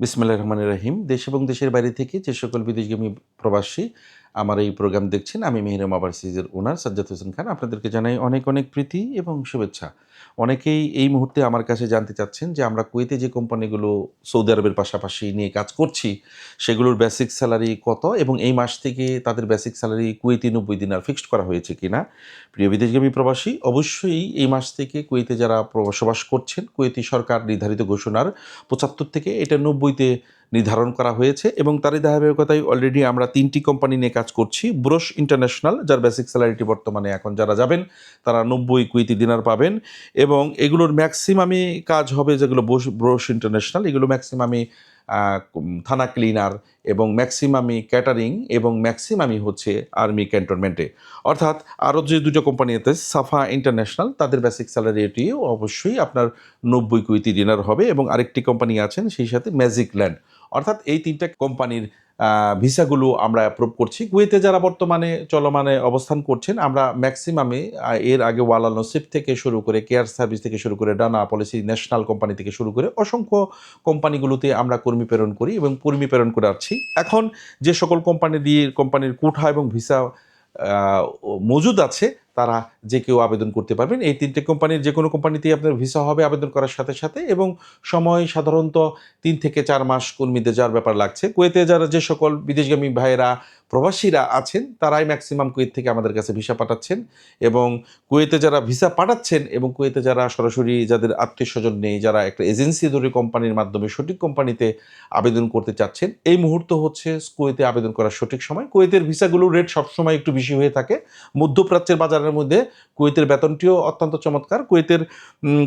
বিসমিল্লাহ রহমানের রহিম। দেশ এবং দেশের বাইরে থেকে যে সকল বিদেশগামী প্রবাসী আমার এই প্রোগ্রাম দেখছেন আমি মেহরম ওভারসিজের ওনার সাজ্জাদ হোসেন খান। আপনাদেরকে জানাই অনেক অনেক প্রীতি এবং শুভেচ্ছা। অনেকেই এই মুহূর্তে আমার কাছে জানতে চাচ্ছেন যে আমরা কুয়েতে যে কোম্পানিগুলো সৌদি আরবের পাশাপাশি নিয়ে কাজ করছি, সেগুলোর বেসিক স্যালারি কত এবং এই মাস থেকে তাদের বেসিক স্যালারি কুয়েতি নব্বই দিন আর ফিক্সড করা হয়েছে কিনা? প্রিয় বিদেশগামী প্রবাসী, অবশ্যই এই মাস থেকে কুয়েতে যারা বসবাস করছেন, কুয়েতি সরকার নির্ধারিত ঘোষণার পঁচাত্তর থেকে এটা নব্বইতে নির্ধারণ করা হয়েছে এবং তারই ধারাবাহিকতায় অলরেডি আমরা তিনটি কোম্পানি নিয়ে কাজ করছি ব্রোশ ইন্টারন্যাশনাল যার বেসিক স্যালারিটি বর্তমানে এখন যারা যাবেন, তারা নব্বই কুইতি দিনার পাবেন এবং এগুলোর ম্যাক্সিমামই কাজ হবে যেগুলো ব্রোশ ইন্টারন্যাশনাল এগুলো ম্যাক্সিমামই থানা ক্লিনার এবং ম্যাক্সিমামি ক্যাটারিং এবং ম্যাক্সিমামি হচ্ছে আর্মি ক্যান্টনমেন্টে। অর্থাৎ আরও যে দুটো কোম্পানি আছে, সাফা ইন্টারন্যাশনাল, তাদের বেসিক স্যালারিটিও অবশ্যই আপনার নব্বই কুইতি ডিনার হবে এবং আরেকটি কোম্পানি আছেন সেই সাথে ম্যাজিক ল্যান্ড অর্থাৎ এই তিনটা কোম্পানির ভিসাগুলো আমরা অ্যাপ্রুভ করছি। কুয়েতে যারা বর্তমানে চলমানে অবস্থান করছেন, আমরা ম্যাক্সিমামে এর আগে ওয়ালা নসিব থেকে শুরু করে কেয়ার সার্ভিস থেকে শুরু করে ডানা পলিসি ন্যাশনাল কোম্পানি থেকে শুরু করে অসংখ্য কোম্পানিগুলোতে আমরা কর্মী প্রেরণ করি এবং কর্মী প্রেরণ করে আসছি। এখন যে সকল কোম্পানি দিয়ে কোম্পানির কোঠা এবং ভিসা মজুদ আছে তারা যে কেউ আবেদন করতে পারবেন। এই তিনটে কোম্পানির যে কোনো কোম্পানিতেই আপনার ভিসা হবে আবেদন করার সাথে সাথে এবং সময় সাধারণত তিন থেকে চার মাস কর্মীদের যাওয়ার ব্যাপার লাগছে। কুয়েতে যারা যে সকল বিদেশগামী ভাইয়েরা, প্রবাসীরা আছেন, তারাই ম্যাক্সিমাম কুয়েত থেকে আমাদের কাছে ভিসা পাঠাচ্ছেন এবং কুয়েতে যারা ভিসা পাঠাচ্ছেন এবং কুয়েতে যারা সরাসরি যাদের আত্মীয় স্বজন নেই, যারা একটা এজেন্সি ধরে কোম্পানির মাধ্যমে সঠিক কোম্পানিতে আবেদন করতে চাচ্ছেন, এই মুহূর্ত হচ্ছে কুয়েতে আবেদন করার সঠিক সময়। কুয়েতের ভিসাগুলোর রেট সবসময় একটু বেশি হয়ে থাকে। মধ্যপ্রাচ্যের বাজারের মধ্যে কুয়েতের বেতনটিও অত্যন্ত চমৎকার। কুয়েতের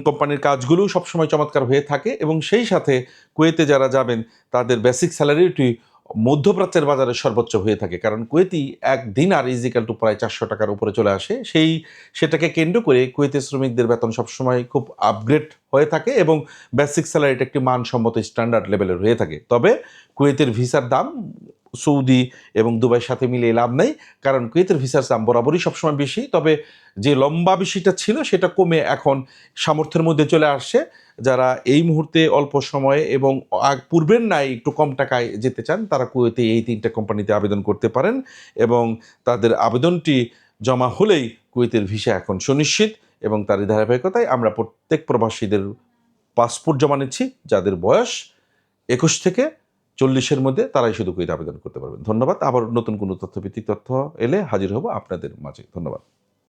কোম্পানির কাজগুলোও সবসময় চমৎকার হয়ে থাকে এবং সেই সাথে কুয়েতে যারা যাবেন, তাদের বেসিক স্যালারিটি মধ্যপ্রাচ্যের বাজারে সর্বোচ্চ হয়ে থাকে। কারণ কুয়েতি এক দিন আর ইজিক্যাল টু প্রায় চারশো টাকার উপরে চলে আসে। সেই, সেটাকে কেন্দ্র করে কুয়েতের শ্রমিকদের বেতন সবসময় খুব আপগ্রেড হয়ে থাকে এবং বেসিক স্যালারিটা একটি মানসম্মত স্ট্যান্ডার্ড লেভেলের হয়ে থাকে। তবে কুয়েতের ভিসার দাম সৌদি এবং দুবাইয়ের সাথে মিলিয়ে লাভ নেই। কারণ কুয়েতের ভিসার দাম বরাবরই সবসময় বেশি। তবে যে লম্বা বেশিটা ছিল, সেটা কমে এখন সামর্থ্যের মধ্যে চলে আসছে। যারা এই মুহূর্তে অল্প সময়ে এবং পূর্বের নাই একটু কম টাকায় যেতে চান, তারা কুয়েতে এই তিনটা কোম্পানিতে আবেদন করতে পারেন এবং তাদের আবেদনটি জমা হলেই কুয়েতের ভিসা এখন সুনিশ্চিত এবং তারই ধারাবাহিকতায় আমরা প্রত্যেক প্রবাসীদের পাসপোর্ট জমা নিচ্ছি, যাদের বয়স একুশ থেকে চল্লিশের মধ্যে তারাই শুধু কুয়েতে আবেদন করতে পারবেন। ধন্যবাদ। আবার নতুন কোনো তথ্যভিত্তিক তথ্য এলে হাজির হব আপনাদের মাঝে। ধন্যবাদ।